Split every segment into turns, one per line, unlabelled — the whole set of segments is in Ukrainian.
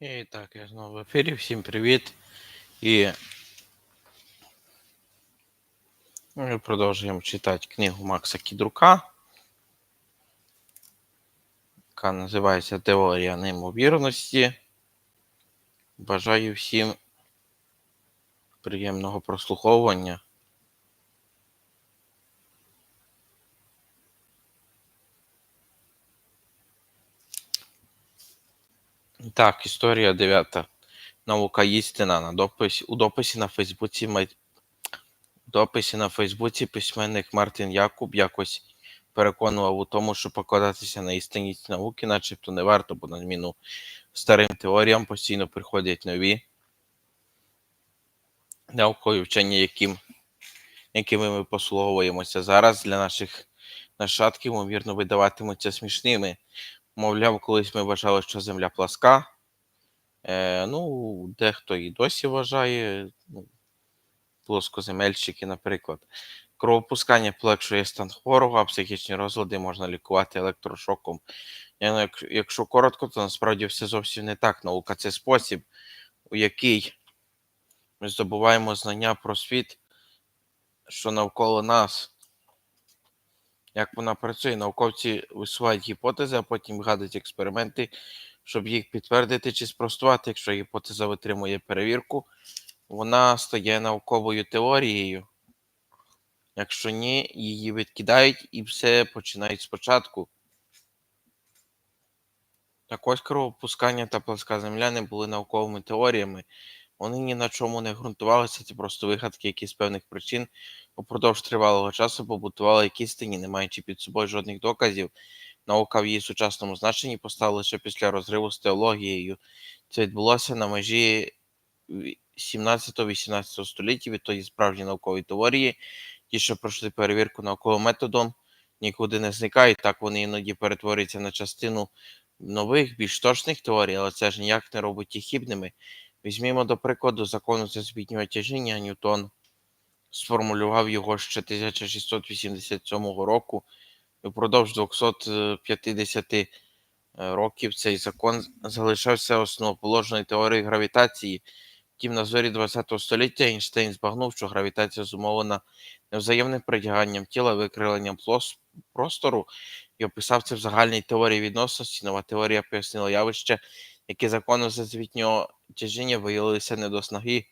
І так, я знову в ефірі. Всім привіт. І ми продовжуємо читати книгу Макса Кідрука, яка називається Теорія неймовірності. Бажаю всім приємного прослуховування. Так, історія 9. Наука істина. На дописі, у дописі на Фейсбуці май- дописі на Фейсбуці письменник Мартин Якуб якось переконував у тому, що покладатися на істинність науки, начебто не варто, бо на зміну старим теоріям постійно приходять нові наукові вчення, яким, якими ми послуговуємося зараз для наших нащадків, ймовірно, видаватимуться смішними. Мовляв, колись ми вважали, що Земля пласка. Е, ну, дехто і досі вважає, ну, плоскоземельщики, наприклад. Кровопускання полегшує стан хворого, а психічні розлади можна лікувати електрошоком. Е, ну, як- Якщо коротко, то насправді все зовсім не так. Наука це спосіб, у який ми здобуваємо знання про світ, що навколо нас. Як вона працює, науковці висувають гіпотези, а потім гадать експерименти, щоб їх підтвердити чи спростувати. Якщо гіпотеза витримує перевірку, вона стає науковою теорією. Якщо ні, її відкидають і все починають спочатку. Так ось кровопускання та пласка земля не були науковими теоріями. Вони ні на чому не ґрунтувалися, це просто вигадки, які з певних причин упродовж тривалого часу побутували як не маючи під собою жодних доказів. Наука в її сучасному значенні постала лише після розриву з теологією. Це відбулося на межі 17-18 століття, відтоді справжні наукові теорії, ті, що пройшли перевірку науковим методом, нікуди не зникають. Так вони іноді перетворюються на частину нових, більш точних теорій, але це ж ніяк не робить їх хібними. Візьмімо, до прикладу, закон всесвітнього тяжіння Ньютон сформулював його ще 1687 року. І впродовж 250 е, років цей закон залишався основоположною теорією гравітації. Втім, на зорі ХХ століття Ейнштейн збагнув, що гравітація зумовлена невзаємним притяганням тіла, викриленням простору і описав це в загальній теорії відносності. Нова теорія пояснила явище, які закони всесвітнього тяжіння виявилися не до снаги.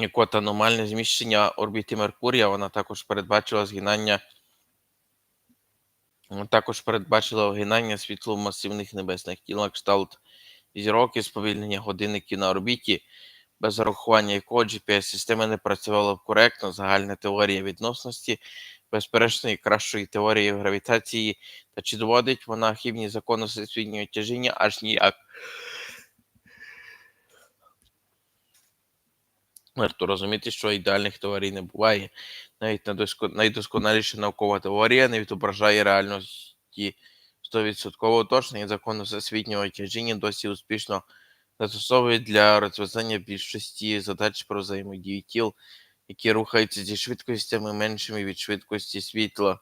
Як аномальне зміщення орбіти Меркурія, вона також передбачила згинання. Також передбачила вгинання світломасивних небесних тіл на кшталт зірок і сповільнення годинників на орбіті, без зарахування якого GPS-система не працювала коректно, загальна теорія відносності, безперечно, і кращої теорії гравітації, та чи доводить вона хібні закони всесвітнього тяжіння аж ніяк. Варто розуміти, що ідеальних теорій не буває. Навіть найдосконаліша наукова теорія не відображає реальності 100% точно, і закони всесвітнього тяжіння досі успішно застосовують для розв'язання більшості задач про взаємодію тіл, які рухаються зі швидкостями меншими від швидкості світла.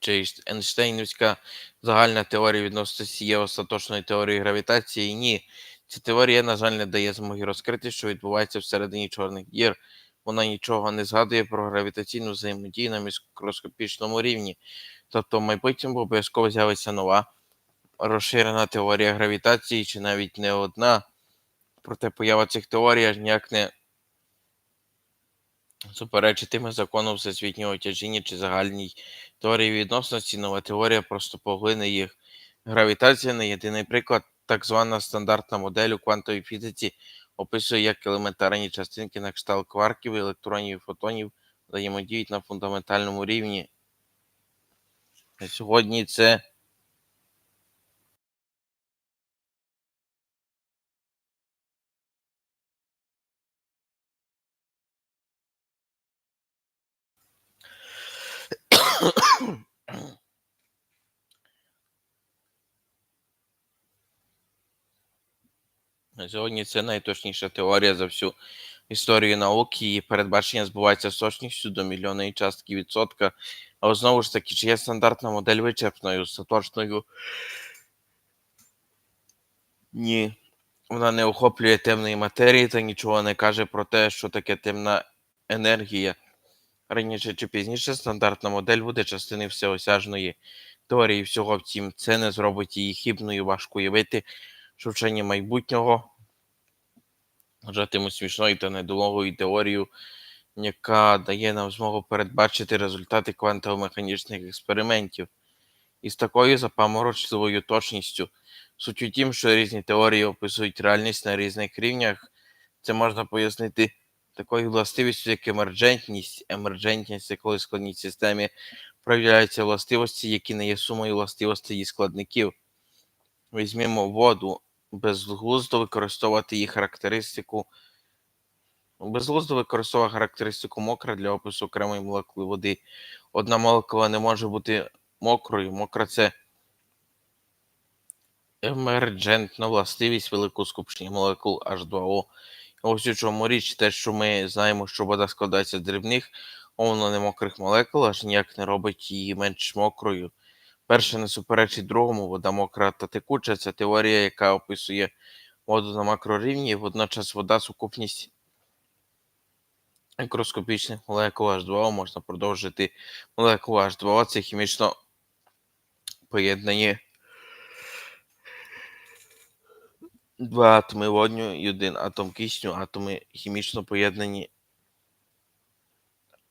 Чи Ейнш- Ейнштейнівська загальна теорія відносності є остаточною теорією гравітації? Ні. Ця теорія, на жаль, не дає змоги розкрити, що відбувається всередині чорних дір. Вона нічого не згадує про гравітаційну взаємодію на мікроскопічному рівні. Тобто в майбутньому обов'язково з'явиться нова розширена теорія гравітації, чи навіть не одна. Проте поява цих теорій аж ніяк не суперечитиме закону всесвітнього тяжіння чи загальній теорії відносності. Нова теорія просто поглине їх. Гравітація не єдиний приклад. Так звана стандартна модель у квантовій фізиці описує, як елементарні частинки на кшталт кварків, електронів і фотонів взаємодіють на фундаментальному рівні. Сьогодні це сьогодні це найточніша теорія за всю історії науки, і передбачення збуваються з точністю до мільйонної частки відсотка. Але знову ж таки, чи є стандартна модель вичерпною, остаточною? Ні. Вона не охоплює темної матерії та нічого не каже про те, що таке темна енергія. Раніше чи пізніше стандартна модель буде частиною всеосяжної теорії всього. Втім, це не зробить її хибною. Важко уявити, що вчені майбутнього вважатимуть смішною та недолугою теорією, яка дає нам змогу передбачити результати квантово-механічних експериментів. І з такою запаморочливою точністю. Суть у тім, що різні теорії описують реальність на різних рівнях. Це можна пояснити такою властивістю, як емерджентність. Емерджентність це коли в складній системі проявляються властивості, які не є сумою властивостей її складників. Візьмімо воду, безглуздо використовувати її характеристику. Безглуздо використовує характеристику мокра для опису окремої молекули води. Одна молекула не може бути мокрою. Мокра це емерджентна властивість великого скупчення молекул H2O. Ось у чому річ, те, що ми знаємо, що вода складається з дрібних, умовно немокрих молекул, аж ніяк не робить її менш мокрою. Перше не суперечить другому, вода мокра та текуча це теорія, яка описує воду на макрорівні, водночас вода сукупність мікроскопічних молекул H2O можна продовжити молекулу H2O, це хімічно поєднані два атоми водню і один атом кисню, атоми хімічно поєднані.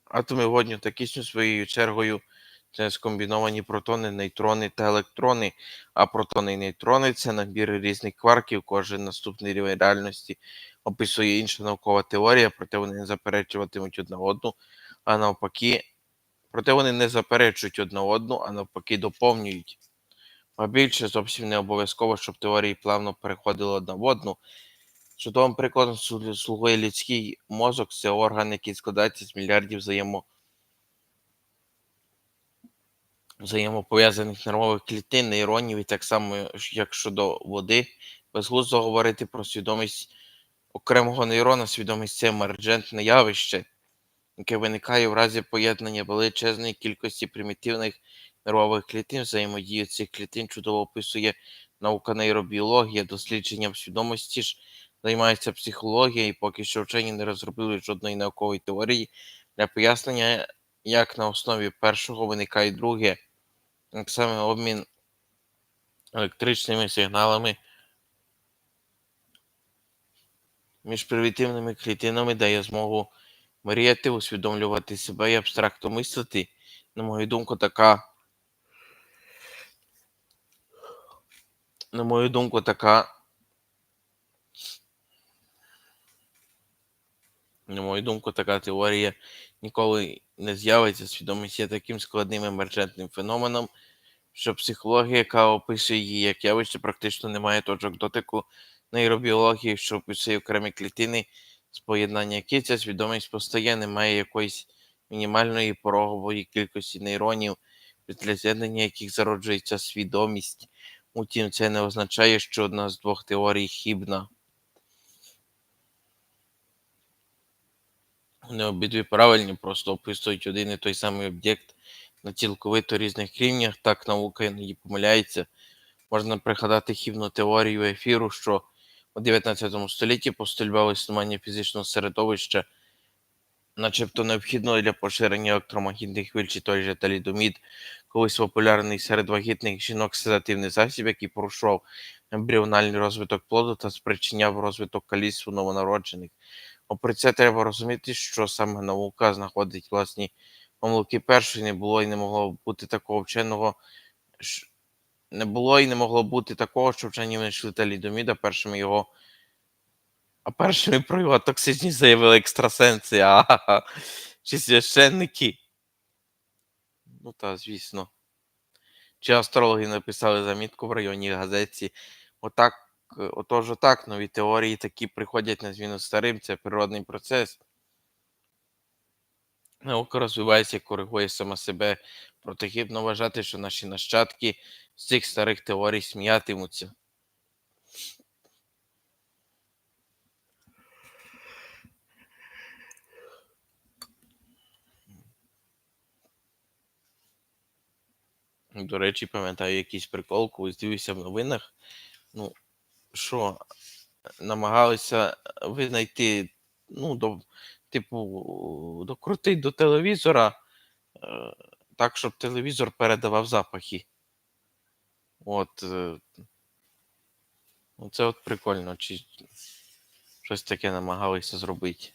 Атоми водню та кисню своєю чергою це скомбіновані протони, нейтрони та електрони, а протони і нейтрони це набір різних кварків, кожен наступний рівень реальності описує інша наукова теорія, проте вони не заперечуватимуть одна одну, а навпаки, проте вони не заперечують одна одну, а навпаки доповнюють. А більше зовсім не обов'язково, щоб теорії плавно переходили одна в одну. Чудовим прикладом слугує людський мозок це орган, який складається з мільярдів взаємо... взаємопов'язаних нервових клітин, нейронів, і так само, як щодо води, безглуздо говорити про свідомість окремого нейрона, свідомість це емерджентне явище, яке виникає в разі поєднання величезної кількості примітивних нервових клітин, взаємодію цих клітин чудово описує наука нейробіологія, дослідженням свідомості ж займається психологія, і поки що вчені не розробили жодної наукової теорії для пояснення, як на основі першого виникає друге, як саме обмін електричними сигналами між примітивними клітинами дає змогу мріяти, усвідомлювати себе і абстрактно мислити. На мою думку, така. На мою думку, така. На мою думку, така теорія ніколи не з'явиться. Свідомість є таким складним емерджентним феноменом, що психологія, яка описує її як явище, практично не має точок дотику нейробіології, що описує окремі клітини, з поєднання яких ця свідомість постає, немає якоїсь мінімальної порогової кількості нейронів, після з'єднання яких зароджується свідомість. Утім, це не означає, що одна з двох теорій хібна. Вони обидві правильні, просто описують один і той самий об'єкт на цілковито різних рівнях. Так наука іноді помиляється. Можна пригадати хібну теорію ефіру, що у 19 столітті постулював існування фізичного середовища, начебто необхідного для поширення електромагнітних хвиль чи той же талідомід, колись популярний серед вагітних жінок седативний засіб, який порушував ембріональний розвиток плоду та спричиняв розвиток каліцтву новонароджених. Попри це треба розуміти, що саме наука знаходить власні помилки першої, не було і не могло бути такого вченого. Не було і не могло бути такого, що вчені знайшли талідоміда першими його. А першими про його токсичність заявили екстрасенси, а чи священники. Ну та, звісно. Чи астрологи написали замітку в районній газеті. Отак, е, отож, отак, нові теорії такі приходять на зміну старим, це природний процес. Наука розвивається коригує сама себе. Протихідно вважати, що наші нащадки з цих старих теорій сміятимуться. До речі, пам'ятаю якийсь прикол, колись дивився в новинах. Ну, що намагалися винайти, ну, до, типу, докрутити до телевізора, е, так, щоб телевізор передавав запахи. От. е, Ну, це от прикольно, чи щось таке намагалися зробити.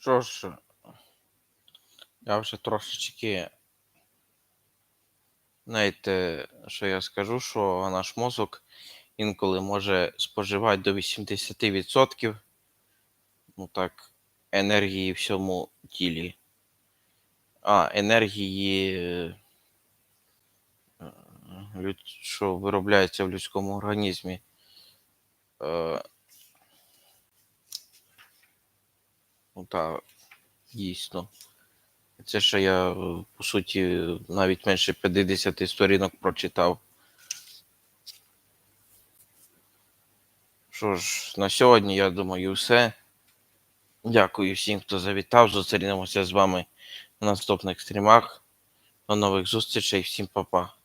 Що ж, я вже трошечки, знаєте, що я скажу, що наш мозок інколи може споживати до 80% ну так, енергії всьому тілі. А, енергії, е, е, що виробляється в людському організмі. Е, Ну так, дійсно. Це ще я, е, по суті, навіть менше 50 сторінок прочитав. Що ж, на сьогодні, я думаю, все. Дякую всім, хто завітав. Зустрінемося з вами на наступних стрімах. До нових зустрічей. Всім па-па.